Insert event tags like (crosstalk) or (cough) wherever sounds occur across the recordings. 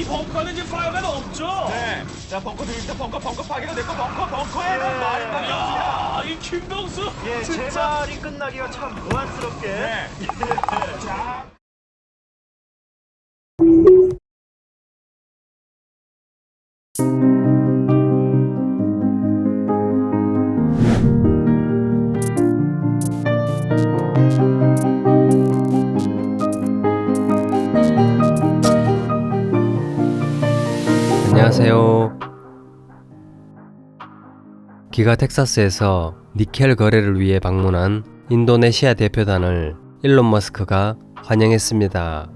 이 벙커는 지금 파이어맨 없죠? 네. 자, 벙커 들립니다. 벙커, 벙커 파괴가 됐고, 벙커, 벙커에는 네. 말이 많습니다. 야, 이 김동수 예, 진짜 제발이 끝나기가 참 무안스럽게. 네. (laughs) 자. 안녕하세요. 기가 텍사스에서 니켈 거래를 위해 방문한 인도네시아 대표단을 일론 머스크가 환영했습니다.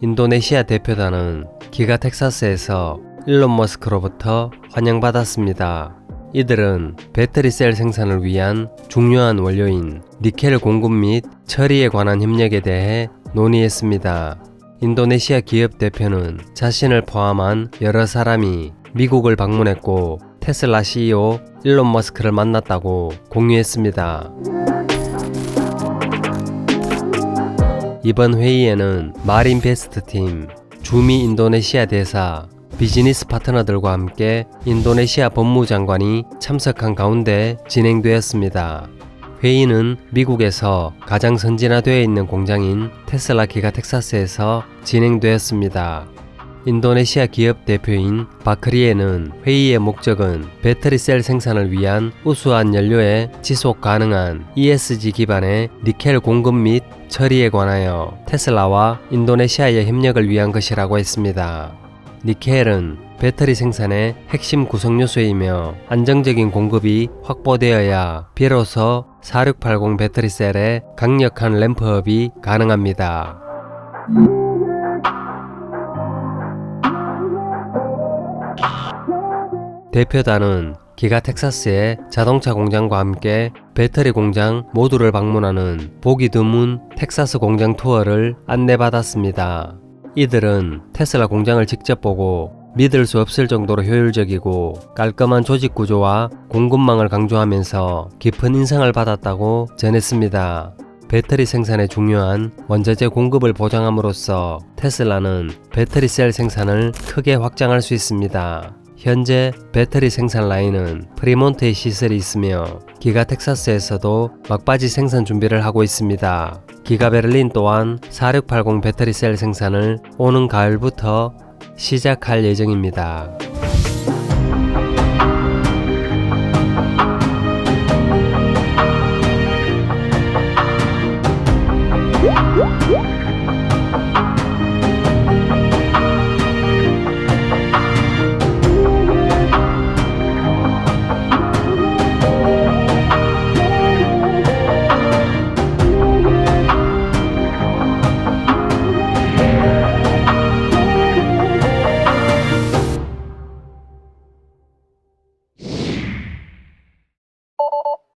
인도네시아 대표단은 기가 텍사스에서 일론 머스크로부터 환영받았습니다. 이들은 배터리 셀 생산을 위한 중요한 원료인 니켈 공급 및 처리에 관한 협력에 대해 논의했습니다. 인도네시아 기업 대표는 자신을 포함한 여러 사람이 미국을 방문했고 테슬라 CEO 일론 머스크를 만났다고 공유했습니다. 이번 회의에는 마린 베스트 팀, 주미 인도네시아 대사, 비즈니스 파트너들과 함께 인도네시아 법무장관이 참석한 가운데 진행되었습니다. 회의는 미국에서 가장 선진화되어 있는 공장인 테슬라 기가 텍사스에서 진행되었습니다. 인도네시아 기업 대표인 바크리에는 회의의 목적은 배터리 셀 생산을 위한 우수한 연료의 지속 가능한 ESG 기반의 니켈 공급 및 처리에 관하여 테슬라와 인도네시아의 협력을 위한 것이라고 했습니다. 니켈은 배터리 생산의 핵심 구성 요소이며 안정적인 공급이 확보되어야 비로소 4680 배터리 셀의 강력한 램프업이 가능합니다. 대표단은 기가 텍사스의 자동차 공장과 함께 배터리 공장 모두를 방문하는 보기 드문 텍사스 공장 투어를 안내받았습니다. 이들은 테슬라 공장을 직접 보고 믿을 수 없을 정도로 효율적이고 깔끔한 조직 구조와 공급망을 강조하면서 깊은 인상을 받았다고 전했습니다. 배터리 생산에 중요한 원자재 공급을 보장함으로써 테슬라는 배터리 셀 생산을 크게 확장할 수 있습니다. 현재 배터리 생산 라인은 프리몬트의 시설이 있으며 기가 텍사스에서도 막바지 생산 준비를 하고 있습니다. 기가 베를린 또한 4680 배터리 셀 생산을 오는 가을부터 시작할 예정입니다.